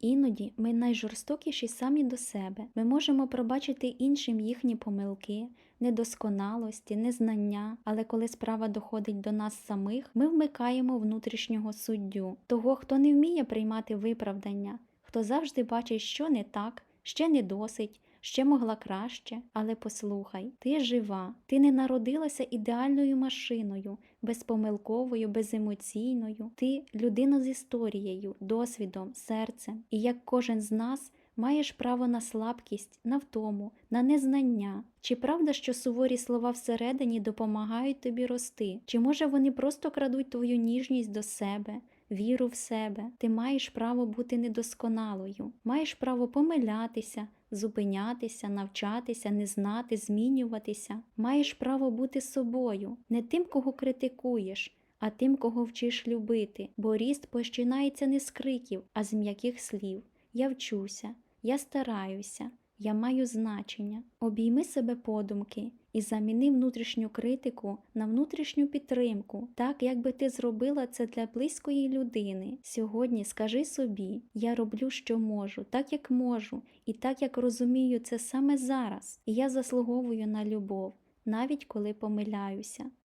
Іноді ми найжорстокіші самі до себе. Ми можемо пробачити іншим їхні помилки, недосконалості, незнання, але коли справа доходить до нас самих, ми вмикаємо внутрішнього суддю, того, хто не вміє приймати виправдання, хто завжди бачить, що не так, ще не досить. Ще могла краще, але послухай, ти жива, ти не народилася ідеальною машиною, безпомилковою, беземоційною. Ти людина з історією, досвідом, серцем. І як кожен з нас маєш право на слабкість, на втому, на незнання. Чи правда, що суворі слова всередині допомагають тобі рости? Чи може вони просто крадуть твою ніжність до себе? Віру в себе, ти маєш право бути недосконалою, маєш право помилятися, зупинятися, навчатися, не знати, змінюватися. Маєш право бути собою, не тим, кого критикуєш, а тим, кого вчиш любити, бо ріст починається не з криків, а з м'яких слів. Я вчуся, я стараюся, я маю значення. Обійми себе подумки і заміни внутрішню критику на внутрішню підтримку, так якби ти зробила це для близької людини. Сьогодні скажи собі: я роблю, що можу, так як можу, і так як розумію це саме зараз, і я заслуговую на любов, навіть коли помиляюся.